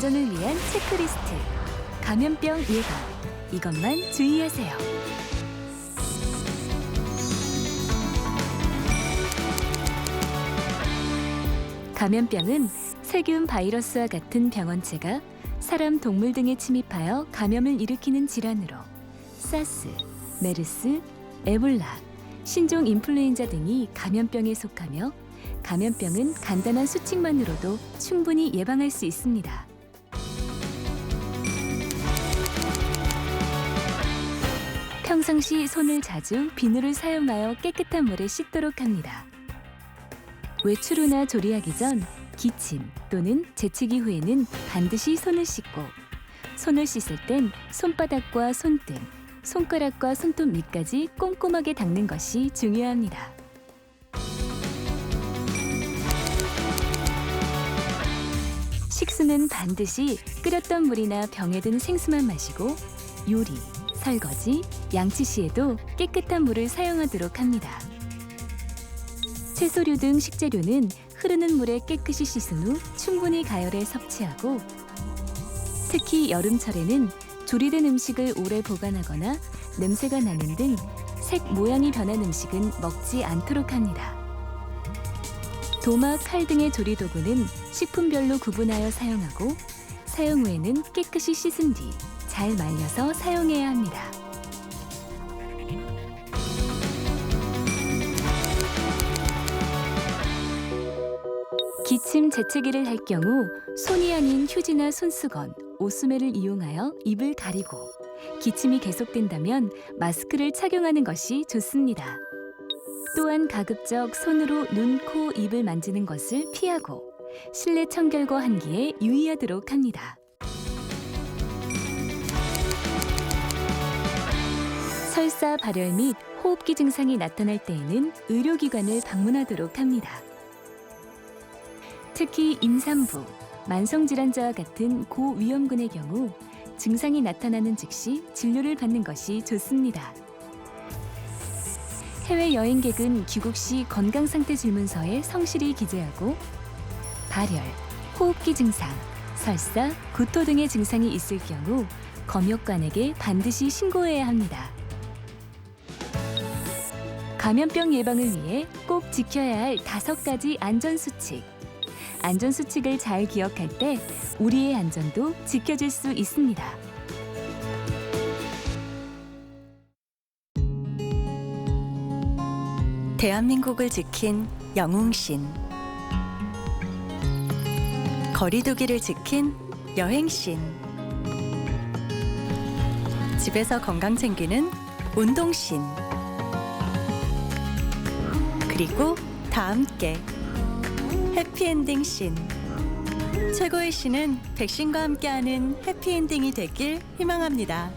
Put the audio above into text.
안전을 위한 체크리스트. 감염병 예방. 이것만 주의하세요. 감염병은 세균 바이러스와 같은 병원체가 사람, 동물 등에 침입하여 감염을 일으키는 질환으로 사스, 메르스, 에볼라, 신종 인플루엔자 등이 감염병에 속하며 감염병은 간단한 수칙만으로도 충분히 예방할 수 있습니다. 평상시 손을 자주 비누를 사용하여 깨끗한 물에 씻도록 합니다. 외출 후나 조리하기 전 기침 또는 재채기 후에는 반드시 손을 씻고 손을 씻을 땐 손바닥과 손등, 손가락과 손톱 밑까지 꼼꼼하게 닦는 것이 중요합니다. 식수는 반드시 끓였던 물이나 병에 든 생수만 마시고 요리, 설거지, 양치 시에도 깨끗한 물을 사용하도록 합니다. 채소류 등 식재료는 흐르는 물에 깨끗이 씻은 후 충분히 가열해 섭취하고 특히 여름철에는 조리된 음식을 오래 보관하거나 냄새가 나는 등 색 모양이 변한 음식은 먹지 않도록 합니다. 도마, 칼 등의 조리 도구는 식품별로 구분하여 사용하고 사용 후에는 깨끗이 씻은 뒤 잘 말려서 사용해야 합니다. 기침 재채기를 할 경우 손이 아닌 휴지나 손수건, 옷수매를 이용하여 입을 가리고 기침이 계속된다면 마스크를 착용하는 것이 좋습니다. 또한 가급적 손으로 눈, 코, 입을 만지는 것을 피하고 실내 청결과 환기에 유의하도록 합니다. 설사, 발열 및 호흡기 증상이 나타날 때에는 의료기관을 방문하도록 합니다. 특히 임산부, 만성질환자와 같은 고위험군의 경우 증상이 나타나는 즉시 진료를 받는 것이 좋습니다. 해외 여행객은 귀국 시 건강 상태 질문서에 성실히 기재하고 발열, 호흡기 증상, 설사, 구토 등의 증상이 있을 경우 검역관에게 반드시 신고해야 합니다. 감염병 예방을 위해 꼭 지켜야 할 다섯 가지 안전 수칙. 안전 수칙을 잘 기억할 때 우리의 안전도 지켜질 수 있습니다. 대한민국을 지킨 영웅신 거리두기를 지킨 여행신 집에서 건강 챙기는 운동신 그리고 다 함께 해피엔딩 신 최고의 신은 백신과 함께하는 해피엔딩이 되길 희망합니다.